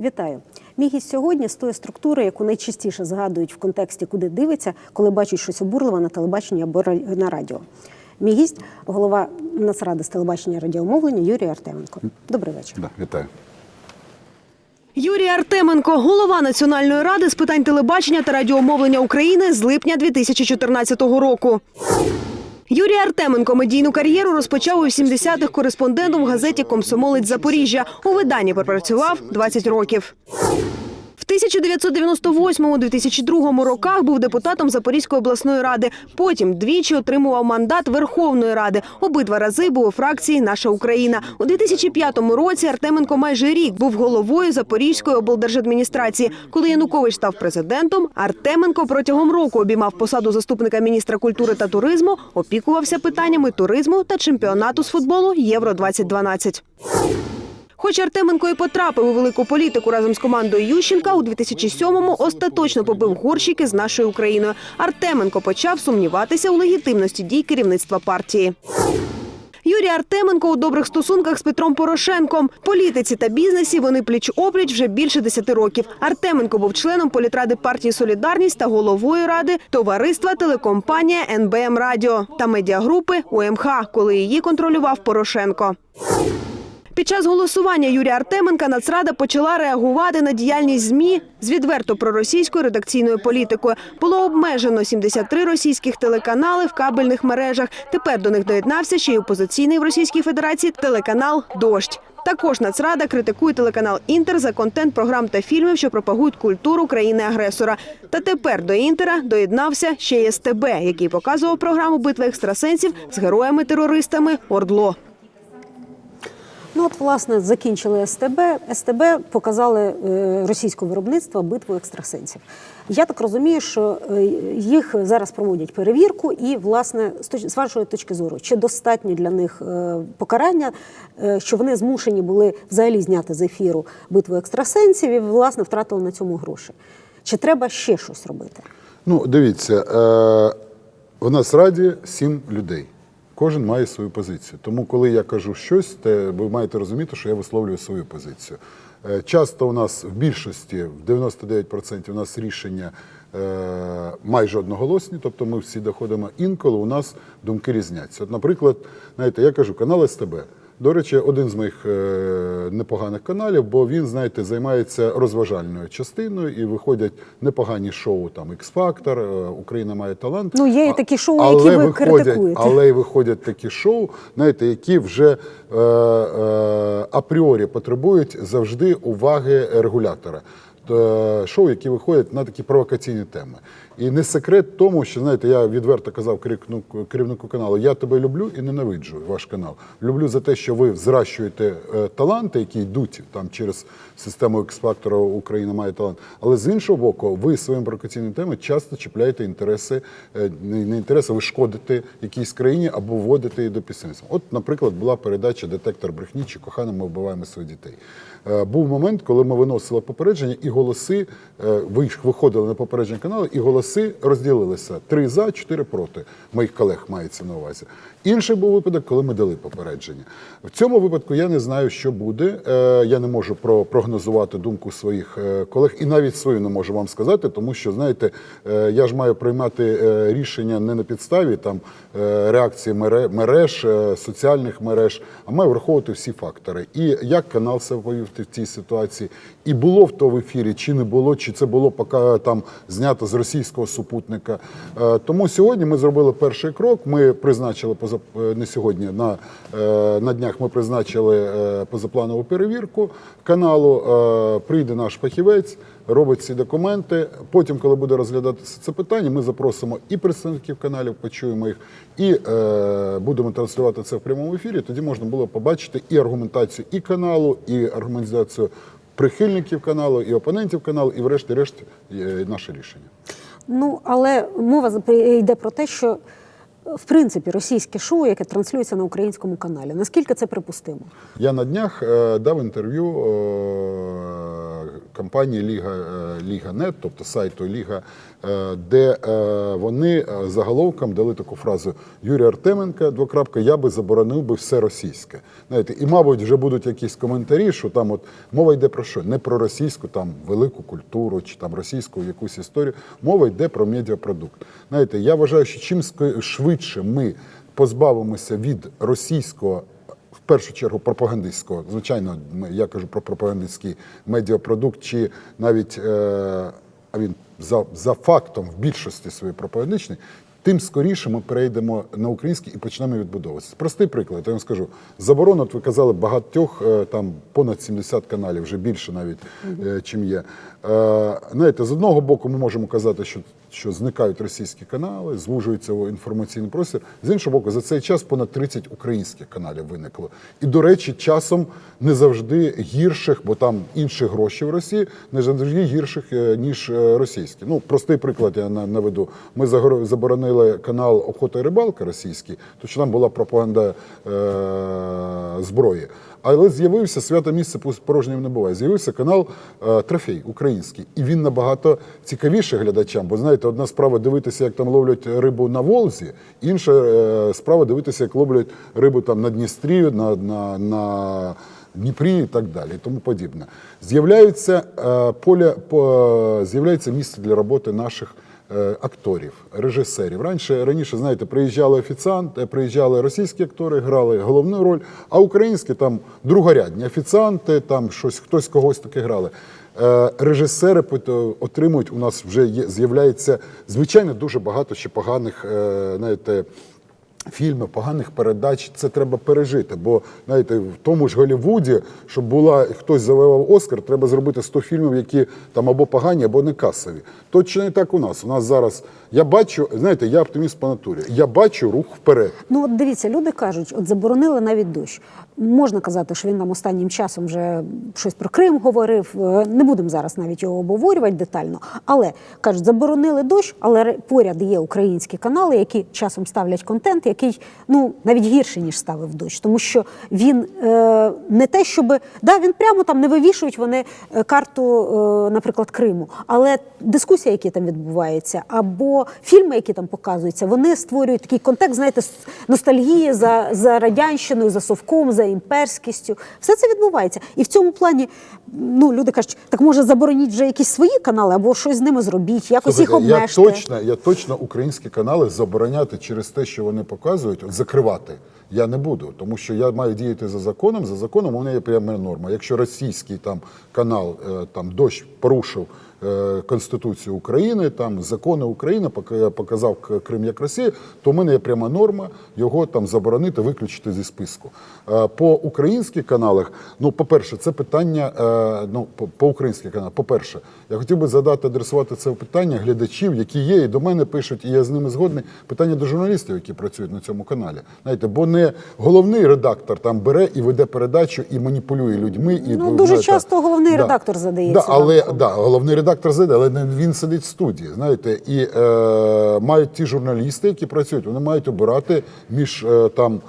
Вітаю. Мій гість сьогодні з тої структури, яку найчастіше згадують в контексті, куди дивиться, коли бачать щось обурливе на телебаченні або на радіо. Мій гість голова Нацради з телебачення і радіомовлення Юрій Артеменко. Добрий вечір. Да, вітаю. Юрій Артеменко, голова Національної ради з питань телебачення та радіомовлення України з липня 2014 року. Юрій Артеменко медійну кар'єру розпочав у 70-х кореспондентом в газеті Комсомолець Запоріжжя. У виданні пропрацював 20 років. В 1998-2002 роках був депутатом Запорізької обласної ради. Потім двічі отримував мандат Верховної Ради. Обидва рази був у фракції Наша Україна. У 2005 році Артеменко майже рік був головою Запорізької облдержадміністрації. Коли Янукович став президентом, Артеменко протягом року обіймав посаду заступника міністра культури та туризму, опікувався питаннями туризму та чемпіонату з футболу Євро 2012 Хоч Артеменко і потрапив у велику політику разом з командою Ющенка, у 2007-му остаточно побив горщики з нашою Україною. Артеменко почав сумніватися у легітимності дій керівництва партії. Юрій Артеменко у добрих стосунках з Петром Порошенком. Політиці та бізнесі вони пліч-опліч вже більше 10 років. Артеменко був членом політради партії Солідарність та головою ради товариства телекомпанія НБМ Радіо та медіагрупи УМХ, коли її контролював Порошенко. Під час голосування Юрія Артеменка Нацрада почала реагувати на діяльність ЗМІ з відверто проросійською редакційною політикою. Було обмежено 73 російських телеканали в кабельних мережах. Тепер до них доєднався ще й опозиційний в Російській Федерації телеканал Дощ. Також Нацрада критикує телеканал Інтер за контент програм та фільмів, що пропагують культуру країни-агресора. Та тепер до Інтера доєднався ще й СТБ, який показував програму битви екстрасенсів з героями-терористами Ордло. Ну от власне закінчили СТБ. СТБ показали е, російського виробництва битву екстрасенсів. Я так розумію, що е, їх зараз проводять перевірку, і власне з вашої точки зору, чи достатньо для них е, покарання, що вони змушені були взагалі зняти з ефіру битву екстрасенсів і власне втратили на цьому гроші? Чи треба ще щось робити? Ну, дивіться, в нас раді сім людей. Кожен має свою позицію. Тому, коли я кажу щось, те ви маєте розуміти, що я висловлюю свою позицію. Е, часто у нас в більшості, в 99% у нас рішення е, майже одноголосні, тобто ми всі доходимо. Інколи у нас думки різняться. От, наприклад, знаєте, я кажу, канал СТБ. До речі, один з моїх е, непоганих каналів, бо він, знаєте, займається розважальною частиною і виходять непогані шоу, там X-Factor, е, Україна має талант. Ну, є і такі шоу, але які ви виходять, критикуєте. Але й виходять такі шоу, знаєте, які вже е, е, апріорі потребують завжди уваги регулятора. Е, Шоу, які виходять на такі провокаційні теми. І не секрет тому, що знаєте, я відверто казав керівнику, керівнику каналу, я тебе люблю і ненавиджу ваш канал. Люблю за те, що ви зращуєте е, таланти, які йдуть там через систему X-Factor Україна має талант. Але з іншого боку, ви своїми провокаційними темами часто чіпляєте інтереси, е, не, інтереси, ви шкодите якійсь країні або вводите її до пісенства. От, наприклад, була передача Детектор брехні чи кохана, ми вбиваємо своїх дітей. Е, Був момент, коли ми виносили попередження, і голоси ви виходили на попередження каналу, і голоси розділилися: три за, чотири проти. Моїх колег мається на увазі. Інший був випадок, коли ми дали попередження. В цьому випадку я не знаю, що буде. Е, Я не можу про- прогнозувати думку своїх е, колег, і навіть свою не можу вам сказати, тому що знаєте, е, я ж маю приймати рішення не на підставі там реакції мереж, соціальних мереж, а маю враховувати всі фактори. І як канал себе повів в цій ситуації, і було в то в ефірі, чи не було, чи це було поки там знято з російського супутника. Е, Тому сьогодні ми зробили перший крок. Ми призначили е, не сьогодні, на, е, на днях ми призначили позапланову перевірку каналу. Прийде наш фахівець. Робить ці документи. Потім, коли буде розглядатися це питання, ми запросимо і представників каналів, почуємо їх, і будемо транслювати це в прямому ефірі. Тоді можна було побачити і аргументацію і каналу, і аргументацію прихильників каналу, і опонентів каналу, і, врешті-решт, наше рішення. Ну але мова йде про те, що в принципі російське шоу, яке транслюється на українському каналі, наскільки це припустимо? Я на днях е, дав інтерв'ю е, компанії Ліга е, Ліга.нет, тобто сайту Ліга, е, де е, вони заголовком дали таку фразу Юрій Артеменка, двокрапка, я би заборонив би все російське. Знаєте, і, мабуть, вже будуть якісь коментарі, що там от мова йде про що? Не про російську там велику культуру чи там російську якусь історію. Мова йде про медіапродукт. Знаєте, я вважаю, що чим швидше ми позбавимося від російського першу чергу пропагандистського. Звичайно, я кажу про пропагандистський медіапродукт, чи навіть е, а він за, за фактом в більшості своїй пропагандичний. Тим скоріше ми перейдемо на український і почнемо відбудовуватися. Простий приклад, я вам скажу. Заборона, от ви казали, багатьох, е, там понад 70 каналів, вже більше навіть, е, чим є. Е, Знаєте, з одного боку, ми можемо казати, що, що зникають російські канали, звужується інформаційний простір. З іншого боку, за цей час понад 30 українських каналів виникло. І, до речі, часом не завжди гірших, бо там інші гроші в Росії, не завжди гірших, е, ніж е, російські. Ну, простий приклад я на- наведу. Ми заборонили канал Охота і рибалка російський, то що там була пропаганда е- зброї. Але з'явився свято місце порожнім не буває. З'явився канал е, Трофей український, і він набагато цікавіший глядачам. Бо знаєте, одна справа дивитися, як там ловлять рибу на Волзі, інша е, справа дивитися, як ловлять рибу там на Дністрі, на, на, на Дніпрі і так далі, і тому подібне. З'являється е, поле, по, з'являється місце для роботи наших акторів, режисерів. Раніше, раніше, знаєте, приїжджали офіціанти, приїжджали російські актори, грали головну роль, а українські там другорядні офіціанти, там щось, хтось когось таке грали. Е, Режисери отримують у нас вже є, з'являється звичайно дуже багато ще поганих, е, знаєте. Фільмів, поганих передач це треба пережити. Бо знаєте, в тому ж Голлівуді, щоб була хтось завоював Оскар, треба зробити 100 фільмів, які там або погані, або не касові. Точно не так у нас. У нас зараз я бачу, знаєте, я оптиміст по натурі. Я бачу рух вперед. Ну, от дивіться, люди кажуть, от заборонили навіть дощ. Можна казати, що він нам останнім часом вже щось про Крим говорив. Е, Не будемо зараз навіть його обговорювати детально. Але кажуть, заборонили дощ, але поряд є українські канали, які часом ставлять контент, який ну навіть гірше ніж ставив дощ, тому що він е, не те, щоб да, він прямо там не вивішують вони е, карту, е, наприклад, Криму, але дискусія, які там відбуваються, або фільми, які там показуються, вони створюють такий контекст, знаєте, ностальгії за, за радянщиною, за совком, за імперськістю. Все це відбувається. І в цьому плані ну, люди кажуть, так може забороніть вже якісь свої канали, або щось з ними зробіть, якось їх Слухайте, я точно, я точно українські канали забороняти через те, що вони показують, от закривати. Я не буду, тому що я маю діяти за законом. За законом у мене є пряма норма. Якщо російський там канал е, там дощ порушив Конституцію України, там закони України пок- показав Крим як Росія, то в мене є пряма норма його там заборонити, виключити зі списку. Е, По українських каналах, ну по-перше, це питання. е, Ну по, українських каналах. По-перше, я хотів би задати адресувати це питання глядачів, які є, і до мене пишуть, і я з ними згодний. Питання до журналістів, які працюють на цьому каналі. Знаєте, бо не головний редактор там бере і веде передачу і маніпулює людьми. І Ну, дуже знаєте, часто головний редактор задається Да, але да, головний редактор зайде, але він сидить в студії. Знаєте, і е, мають ті журналісти, які працюють, вони мають обирати між е, там.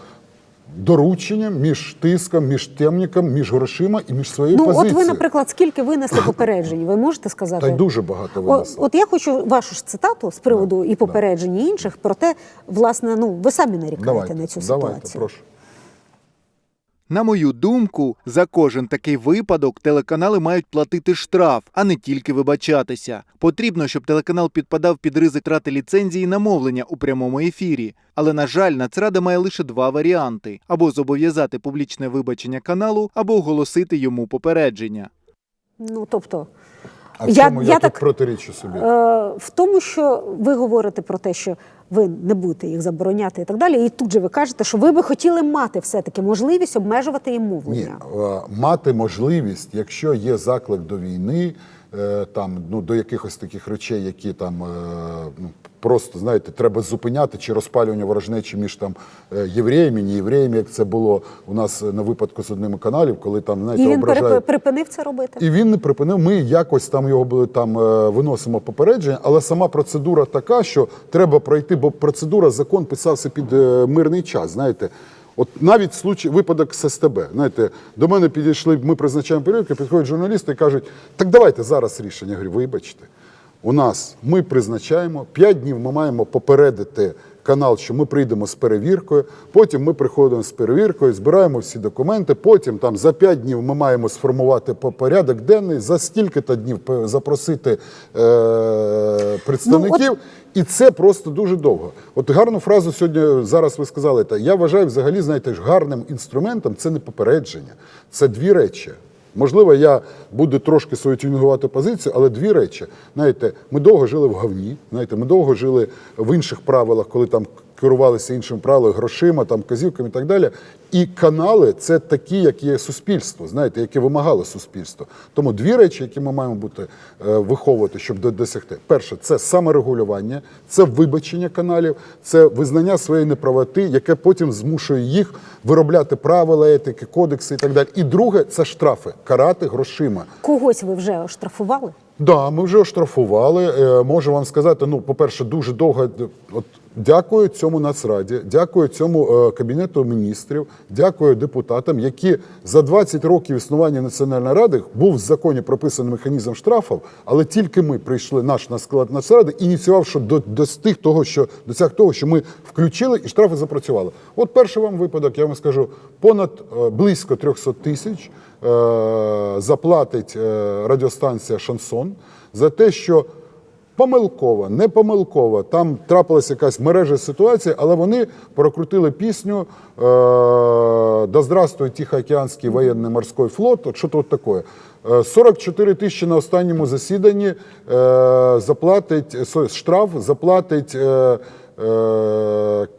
Дорученням між тиском, між темником, між грошима і між своєю Ну, от ви, наприклад, скільки винесли попереджень? Ви можете сказати? Та й дуже багато О, от я хочу вашу ж цитату з приводу і попереджень і інших, проте, власне, ну ви самі нарікаєте давайте, на цю давайте, ситуацію. прошу. На мою думку, за кожен такий випадок телеканали мають платити штраф, а не тільки вибачатися. Потрібно, щоб телеканал підпадав під ризик трати ліцензії на мовлення у прямому ефірі. Але на жаль, Нацрада має лише два варіанти: або зобов'язати публічне вибачення каналу, або оголосити йому попередження. Ну тобто, А в Я- чому я, я тут так- протирічу собі? е, в тому, що ви говорите про те, що ви не будете їх забороняти і так далі, і тут же ви кажете, що ви би хотіли мати все-таки можливість обмежувати їм мовлення. Ні, мати можливість, якщо є заклик до війни, е, там ну до якихось таких речей, які там е, ну просто знаєте, треба зупиняти чи розпалювання ворожнечі між там е, євреями, не євреями, як це було у нас на випадку з одним каналів, коли там знаєте, І він ображають. припинив це робити. І він не припинив. Ми якось там його були там е, виносимо попередження, але сама процедура така, що треба пройти, бо процедура, закон писався під е, мирний час. Знаєте, От навіть случай, випадок з СТБ. Знаєте, до мене підійшли, ми призначаємо перевірку, підходять журналісти і кажуть, так давайте зараз рішення. Я говорю, вибачте, у нас ми призначаємо, 5 днів ми маємо попередити канал, що ми прийдемо з перевіркою, потім ми приходимо з перевіркою, збираємо всі документи, потім там за 5 днів ми маємо сформувати по- порядок денний, за стільки-то днів е, запросити е, представників. І це просто дуже довго. От гарну фразу сьогодні зараз ви сказали. Та я вважаю, взагалі, знаєте, ж гарним інструментом це не попередження, це дві речі. Можливо, я буду трошки свою тюнінгувати позицію, але дві речі. Знаєте, ми довго жили в говні, знаєте, ми довго жили в інших правилах, коли там керувалися іншими правилами, грошима, там казівками і так далі. І канали це такі, як є суспільство, знаєте, яке вимагало суспільство. Тому дві речі, які ми маємо бути е, виховувати, щоб досягти. Перше, це саморегулювання, це вибачення каналів, це визнання своєї неправоти, яке потім змушує їх виробляти правила, етики, кодекси і так далі. І друге це штрафи, карати грошима. Когось ви вже оштрафували? Да, ми вже оштрафували. Е, Можу вам сказати, ну, по-перше, дуже довго. От дякую цьому Нацраді, дякую цьому е, кабінету міністрів, дякую депутатам, які за 20 років існування Національної ради був в законі прописаний механізм штрафів, але тільки ми прийшли наш на склад Нацради, ініціювавши до достиг того, що досяг того, що ми включили і штрафи запрацювали. От перший вам випадок, я вам скажу, понад е, близько 300 тисяч е, заплатить радіостанція Шансон за те, що помилково, не помилково, там трапилася якась мережа ситуації, але вони прокрутили пісню е, «Да здравствуй Тихоокеанський воєнний морський флот. От що то от таке. Е, 44 тисячі на останньому засіданні е, заплатить со- штраф, заплатить. Е, е,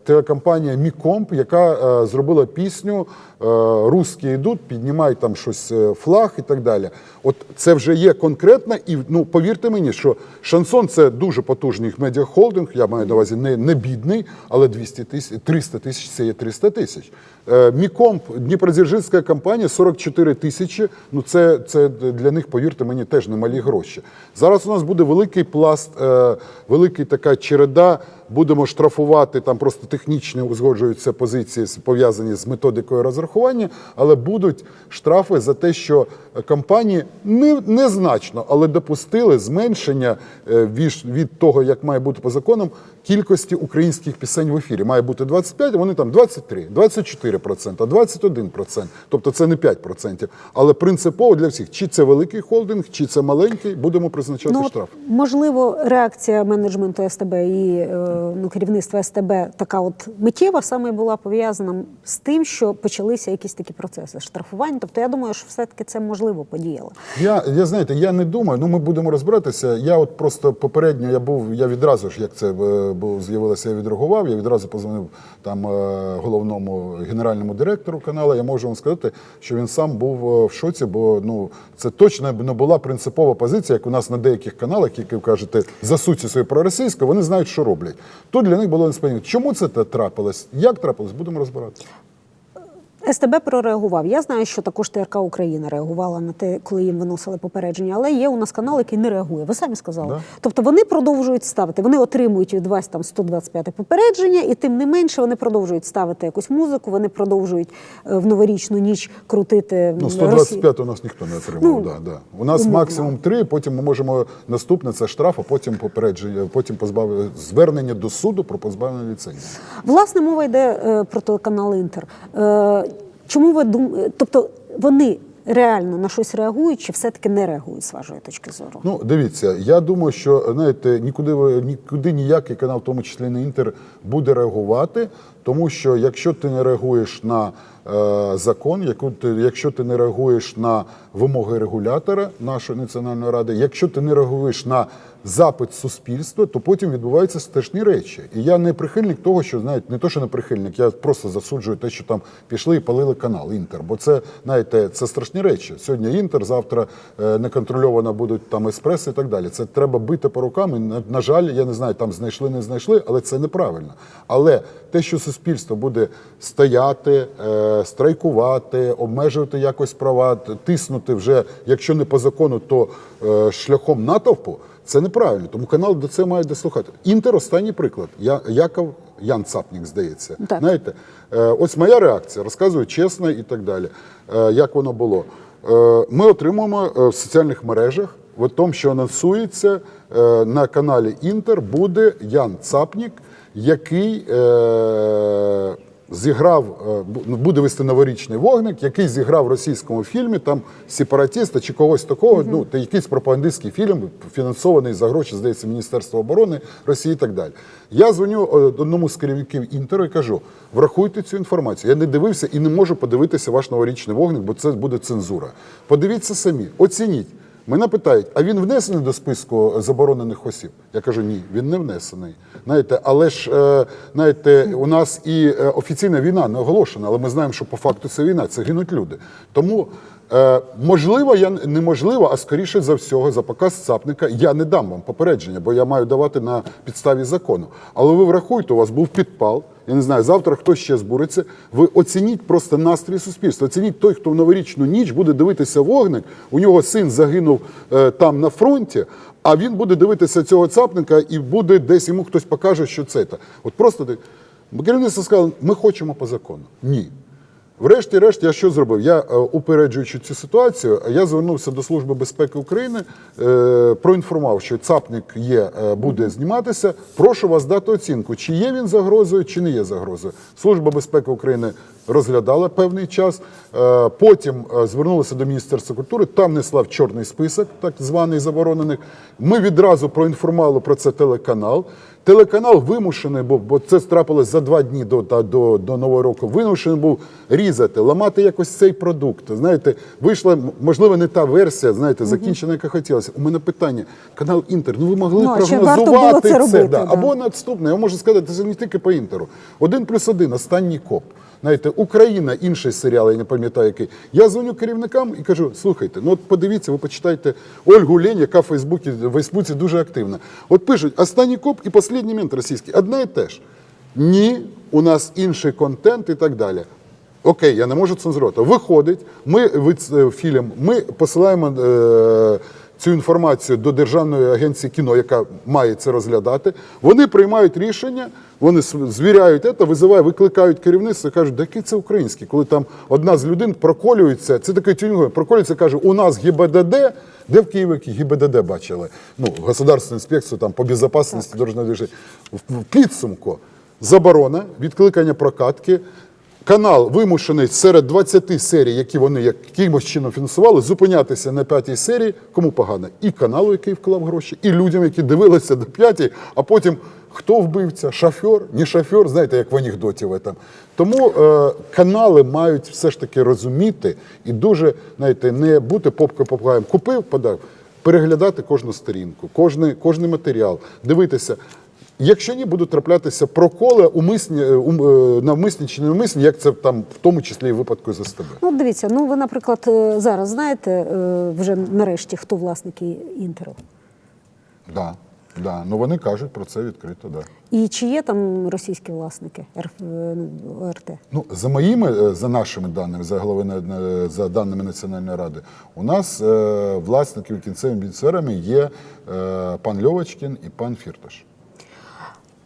телекомпанія Мікомп, яка е, зробила пісню е, Русські йдуть, піднімай там щось е, флаг і так далі. От це вже є конкретно, і ну повірте мені, що шансон це дуже потужний медіахолдинг. Я маю на увазі не, не бідний, але 200 тисяч 300 тисяч це є 300 тисяч. Е, Мікомп, Дніпродзержинська компанія 44 тисячі. Ну це, це для них, повірте мені, теж немалі гроші. Зараз у нас буде великий пласт, е, великий така череда. Будемо штрафувати там просто технічно узгоджуються позиції пов'язані з методикою розрахування, але будуть штрафи за те, що компанії не, незначно, але допустили зменшення е, від, від того, як має бути по законам, кількості українських пісень в ефірі. Має бути 25, а вони там 23, 24%, 21%. Тобто це не 5%. Але принципово для всіх, чи це великий холдинг, чи це маленький, будемо призначати Ну, штраф. можливо, реакція менеджменту СТБ і е, ну, керівництва СТБ така от миттєва саме була пов'язана з тим, що почалися якісь такі процеси штрафування. Тобто, я думаю, що все-таки це можливо подіяло. Я, я знаєте, я не думаю, ну ми будемо розбиратися. Я от просто попередньо я був, я відразу ж, як це було з'явилося, я відреагував. Я відразу позвонив там е, головному генеральному директору каналу. Я можу вам сказати, що він сам був е, в шоці, бо ну це точно не була принципова позиція, як у нас на деяких каналах, які кажете, за суті свою проросійську, вони знають, що роблять. Тут для них було несподівано. Чому це трапилось? Як трапилось? Будемо розбиратися. СТБ прореагував. Я знаю, що також ТРК Україна реагувала на те, коли їм виносили попередження, але є у нас канал, який не реагує. Ви самі сказали. Да. Тобто вони продовжують ставити. Вони отримують від вас там 125 попередження, і тим не менше вони продовжують ставити якусь музику. Вони продовжують е, в новорічну ніч крутити Ну, м, 125 у нас ніхто не отримав. Ну, да, да. У нас умовно. максимум 3, потім ми можемо наступне це штраф, а потім попередження, потім позбавлення звернення до суду про позбавлення ліцензії. Власне, мова йде е, про телеканал Інтер. Е, чому ви думаєте, тобто вони реально на щось реагують, чи все-таки не реагують з вашої точки зору? Ну, дивіться, я думаю, що знаєте, нікуди нікуди ніякий канал, в тому числі не інтер, буде реагувати, тому що якщо ти не реагуєш на закон, яку ти, якщо ти не реагуєш на вимоги регулятора нашої національної ради, якщо ти не реагуєш на запит суспільства, то потім відбуваються страшні речі. І я не прихильник того, що знаєте, не то, що не прихильник, я просто засуджую те, що там пішли і палили канал Інтер. Бо це знаєте, це страшні речі. Сьогодні Інтер, завтра е, неконтрольовано будуть там еспреси і так далі. Це треба бити по рукам. І, на, жаль, я не знаю, там знайшли, не знайшли, але це неправильно. Але те, що суспільство суспільство буде стояти, е, страйкувати, обмежувати якось права, тиснути вже, якщо не по закону, то е, шляхом натовпу, це неправильно. Тому канал до це має дослухати. Інтер останній приклад. Я, Яков Ян Цапнік, здається. Так. Знаєте, е, ось моя реакція, розказую чесно і так далі. Е, як воно було? Ми отримуємо в соціальних мережах в тому, що анонсується на каналі Інтер, буде Ян Цапнік, який зіграв, е, ну, буде вести новорічний вогник, який зіграв в російському фільмі там сепаратіста чи когось такого. Ну, та якийсь пропагандистський фільм, фінансований за гроші, здається, Міністерства оборони Росії і так далі. Я дзвоню е, одному з керівників інтеру і кажу: врахуйте цю інформацію. Я не дивився і не можу подивитися ваш новорічний вогник, бо це буде цензура. Подивіться самі, оцініть. Мене питають, а він внесений до списку заборонених осіб? Я кажу, ні, він не внесений. Знаєте, але ж е, знаєте, у нас і е, офіційна війна не оголошена, але ми знаємо, що по факту це війна, це гинуть люди. Тому е, можливо, я неможливо, а скоріше за всього, за показ цапника я не дам вам попередження, бо я маю давати на підставі закону. Але ви врахуйте, у вас був підпал. Я не знаю, завтра хто ще збуриться. Ви оцініть просто настрій суспільства. Оцініть той, хто в новорічну ніч буде дивитися вогник. У нього син загинув е, там на фронті, а він буде дивитися цього цапника і буде десь йому хтось покаже, що це. та. От просто керівництво сказало, ми хочемо по закону. Ні. Врешті-решт, я що зробив? Я, е, упереджуючи цю ситуацію, я звернувся до Служби безпеки України, е, проінформував, що цапник є, е, буде зніматися. Прошу вас дати оцінку, чи є він загрозою, чи не є загрозою. Служба безпеки України розглядала певний час. Е, Потім е, звернулася до Міністерства культури, там несла в чорний список, так званий заборонених. Ми відразу проінформували про це телеканал. Телеканал вимушений був, бо це трапилось за два дні до, та- до, до Нового року. Вимушений був різати, ламати якось цей продукт. Знаєте, вийшла, можливо, не та версія, знаєте, закінчена, яка хотілося. У мене питання: канал Інтер. Ну ви могли Ну, прогнозувати було це робити, да. да. Або наступне, я можу сказати, це не тільки по інтеру. Один плюс один, останній коп. Знаєте, Україна, інший серіал, я не пам'ятаю який. Я дзвоню керівникам і кажу: слухайте, ну от подивіться, ви почитайте Ольгу Лень, яка в Фейсбуці, в Фейсбуці дуже активна. От пишуть останній коп і останній мент російський. Одне і те ж. Ні, у нас інший контент і так далі. Окей, я не можу цензурувати. Виходить, ми виц- е, фільм, ми посилаємо е, цю інформацію до Державної агенції кіно, яка має це розглядати. Вони приймають рішення, вони звіряють це, визивають, викликають керівництво і кажуть, який це український, коли там одна з людей проколюється, це таке тюнінгове, проколюється, каже, у нас ГІБДД, де в Києві ГІБДД бачили? Ну, Государственну інспекцію там, по безпечності дорожнього движення. В підсумку заборона, відкликання прокатки. Канал вимушений серед 20 серій, які вони якимось чином фінансували, зупинятися на п'ятій серії. Кому погано? І каналу, який вклав гроші, і людям, які дивилися до п'ятій, а потім хто вбивця, шофер, не шофер, знаєте, як в анекдоті в этом. Тому е, канали мають все ж таки розуміти і дуже, знаєте, не бути попкою попугаєм. Купив, подав, переглядати кожну сторінку, кожний, кожний матеріал, дивитися. Якщо ні, будуть траплятися проколи, умисні, е, ум, е, навмисні чи невмисні, як це там в тому числі і в випадку з СТБ. Ну, дивіться, ну ви, наприклад, е, зараз знаєте вже нарешті, хто власники інтеру? Да, да. Ну вони кажуть про це відкрито, да. І чи є там російські власники е, ну, РТ? Ну, за моїми, за нашими даними, за голови за даними Національної ради, у нас е, власників кінцевими бенефіціарами є е, пан Льовочкін і пан Фірташ.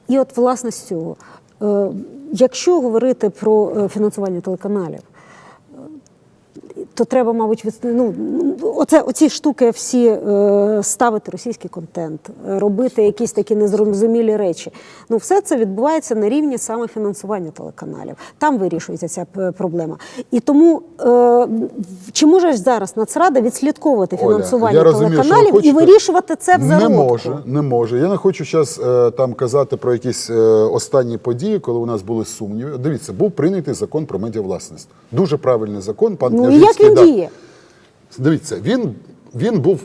І от власне з цього, е, якщо говорити про е, фінансування телеканалів, то треба, мабуть, від, ну, оце, оці штуки всі е, ставити російський контент, е, робити якісь такі незрозумілі речі. Ну, все це відбувається на рівні саме фінансування телеканалів. Там вирішується ця проблема. І тому е, чи може зараз Нацрада відслідковувати Оля, фінансування я розумію, телеканалів і вирішувати це в Не може, не може. Я не хочу зараз е, там казати про якісь е, останні події, коли у нас були сумніви. Дивіться, був прийнятий закон про медіавласність. Дуже правильний закон. Пан Ну як він дав- діє? Дивіться, він, він був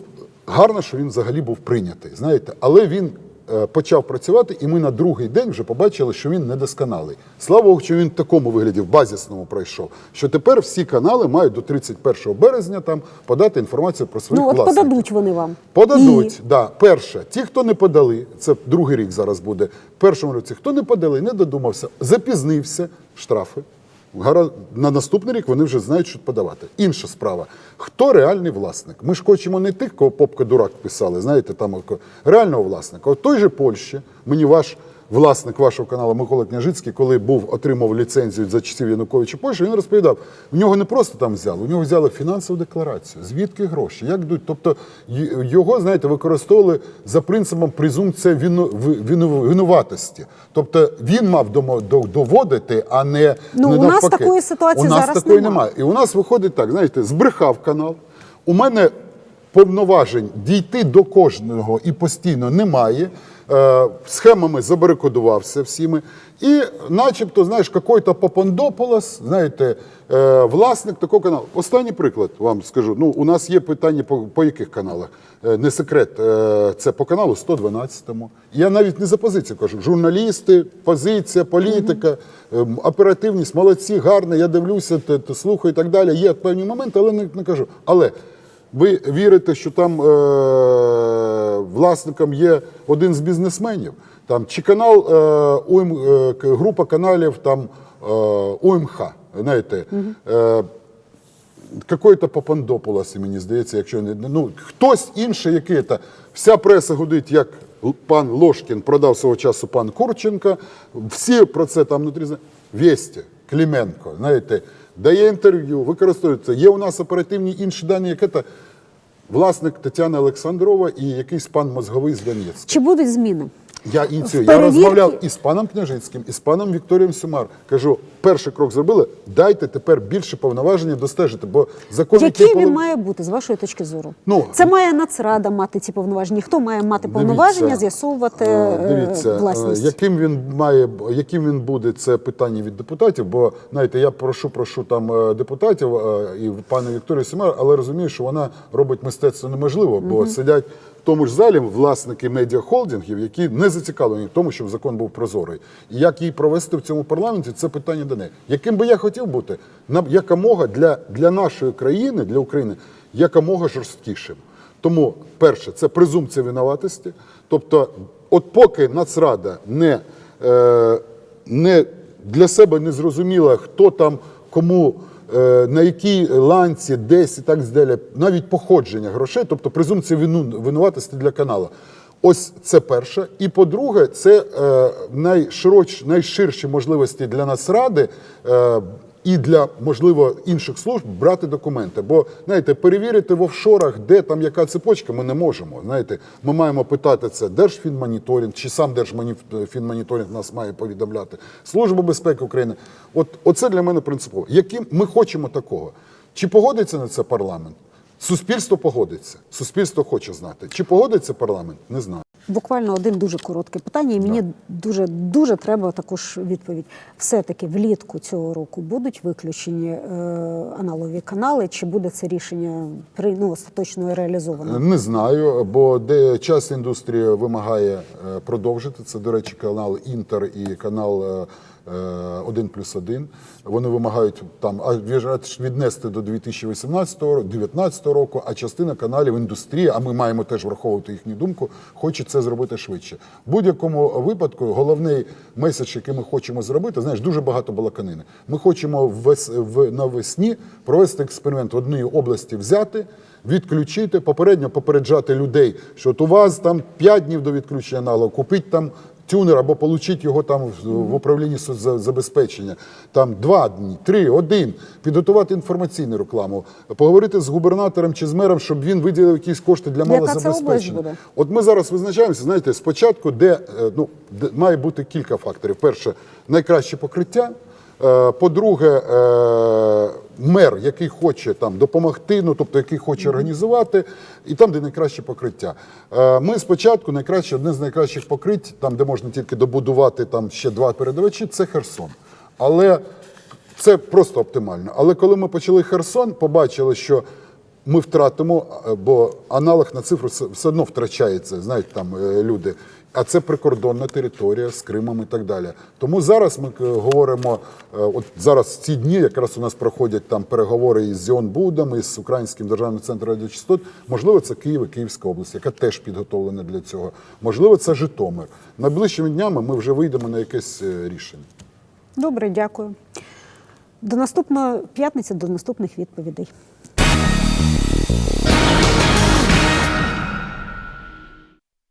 гарно, що він взагалі був прийнятий, знаєте, але він е, почав працювати, і ми на другий день вже побачили, що він недосконалий. Слава Богу, що він в такому вигляді, в базісному пройшов. Що тепер всі канали мають до 31 березня там подати інформацію про своїх Ну от власників. подадуть вони вам. Подадуть, І? да. Перше, ті, хто не подали, це другий рік зараз буде. В першому році, хто не подали, не додумався, запізнився, штрафи. На наступний рік вони вже знають, що подавати. Інша справа. Хто реальний власник? Ми ж хочемо не тих, кого попка дурак писали, знаєте, там реального власника. От той же Польщі, мені ваш власник вашого каналу Микола Княжицький, коли був отримав ліцензію за часів Януковича Польщі, він розповідав, в нього не просто там взяли, у нього взяли фінансову декларацію. Звідки гроші? Як йдуть? Тобто його, знаєте, використовували за принципом презумпція вину, ви- вину- винуватості. Тобто він мав доводити, а не Ну, не у нас такої ситуації у нас зараз такої немає. немає. І у нас виходить так: знаєте, збрехав канал. У мене повноважень дійти до кожного і постійно немає. Е, схемами забарикодувався всіми. І, начебто, знаєш, який-то Попондополос, знаєте, е, власник такого каналу. Останній приклад вам скажу. Ну, у нас є питання по, по яких каналах. Е, не секрет, це по каналу 112-му. Я навіть не за позицію кажу. Журналісти, позиція, політика, ем, оперативність, молодці, гарно, я дивлюся, слухаю і так далі. Є певні моменти, але не, не кажу. Але ви вірите, що там е, власником є один з бізнесменів? Там, чи канал е, УМ, е, група каналів там, е, УМХ, знаєте, е, какой-то Папандополос, мені здається, якщо не ну хтось інший, який то вся преса гудить, як пан Ложкін продав свого часу пан Курченка. Всі про це там внутрі знають. Вєсті, Клименко, знаєте, дає інтерв'ю, використовується. Є у нас оперативні інші дані, як це власник Тетяна Олександрова і якийсь пан Мозговий з Донецька. Чи будуть зміни? Я ініціюю. В Я розмовляв і з паном Княжицьким, і з паном Вікторієм Сюмар. Кажу, перший крок зробили, дайте тепер більше повноваження достежити, бо закон, Який він полу- має бути з вашої точки зору? Ну, це має Нацрада мати ці повноваження. Хто має мати повноваження з'ясовувати е, е, Дивіться, е, власність? яким він має, яким він буде, це питання від депутатів. Бо знаєте, я прошу, прошу там е, депутатів е, і пана Вікторію Сімар, але розумію, що вона робить мистецтво неможливо, бо сидять в тому ж залі власники медіахолдингів, які не зацікавлені в тому, щоб закон був прозорий. І як її провести в цьому парламенті, це питання до неї. Яким би я хотів бути, якомога для, для нашої країни, для України, якомога жорсткішим. Тому, перше, це презумпція винуватості. Тобто, от поки Нацрада не, е, не для себе не зрозуміла, хто там кому. е, На якій ланці, десь і так далі, навіть походження грошей, тобто презумпція винуватості для каналу. Ось це перше. І по-друге, це е, найшироч, найширші можливості для Нацради е, і для, можливо, інших служб брати документи. Бо, знаєте, перевірити в офшорах, де там яка цепочка, ми не можемо. Знаєте, ми маємо питати це Держфінмоніторинг, чи сам Держфінмоніторинг нас має повідомляти, Служба безпеки України. От оце для мене принципово. Яким ми хочемо такого? Чи погодиться на це парламент? Суспільство погодиться. Суспільство хоче знати. Чи погодиться парламент? Не знаю. Буквально один дуже коротке питання, і мені дуже дуже треба також відповідь. Все-таки влітку цього року будуть виключені е, аналогові канали, чи буде це рішення при ну, остаточно реалізовано? Не знаю, бо де час індустрії вимагає е, продовжити. Це, до речі, канал Інтер і канал е, 1 плюс 1. Вони вимагають там віднести до 2018 року, 2019 року, а частина каналів індустрії, а ми маємо теж враховувати їхню думку, хоче це зробити швидше. В будь-якому випадку головний меседж, який ми хочемо зробити, знаєш, дуже багато балаканини. Ми хочемо вес, в, навесні провести експеримент в одній області взяти відключити, попередньо попереджати людей, що от у вас там 5 днів до відключення аналогу, купіть там тюнер або отримати його там в- управлінні забезпечення. Там два дні, 3, 1, підготувати інформаційну рекламу, поговорити з губернатором чи з мером, щоб він виділив якісь кошти для буде? От ми зараз визначаємося, знаєте, спочатку, де, е, ну, де має бути кілька факторів. Перше, найкраще покриття. Е, По-друге, е, мер, який хоче там допомогти, ну тобто який хоче організувати, і там, де найкраще покриття. Е, Ми спочатку найкраще, одне з найкращих покриття, там, де можна тільки добудувати там ще два передавачі, це Херсон. Але це просто оптимально. Але коли ми почали Херсон, побачили, що ми втратимо, бо аналог на цифру все одно втрачається, знають там люди. А це прикордонна територія з Кримом і так далі. Тому зараз ми е, говоримо, е, от зараз ці дні якраз у нас проходять там переговори із Зіонбудом, із Українським державним центром радіочастот. Можливо, це Київ і Київська область, яка теж підготовлена для цього. Можливо, це Житомир. Найближчими днями ми вже вийдемо на якесь е, рішення. Добре, дякую. До наступної п'ятниці, до наступних відповідей.